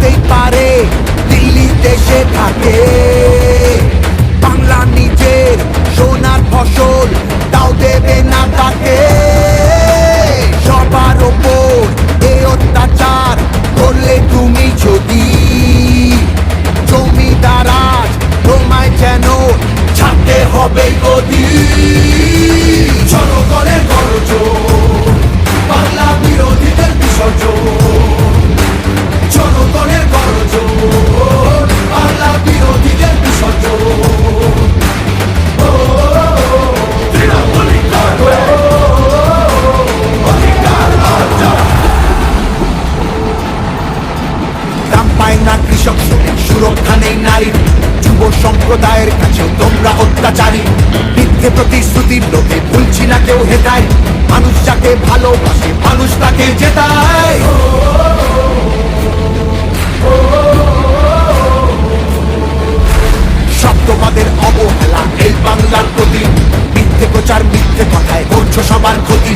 হতেই পারে, দিল্লি দেশে থাকে। বাংলা নিজের সোনার ফসল, তাও দেবে না তাকে। সবার ওপর এ অত্যাচার করলে তুমি যদি জমিদার আজ তোমায় যেন ছাড়তে হবে কৃষক শ্রমিক সুরক্ষা নেই নারীর যুব সম্প্রদায়ের কাছে তোমরা অত্যাচারী। মিথ্যে প্রতিশ্রুতির লোভে ভুলছি না কেউ হেতায়। মানুষ যাকে ভালোবাসে, মানুষ তাকে জেতায়। শব্দবাদের অবহেলা, এই বাংলার প্রতি। মিথ্যে প্রচার মিথ্যে কথায় করছ সবার ক্ষতি।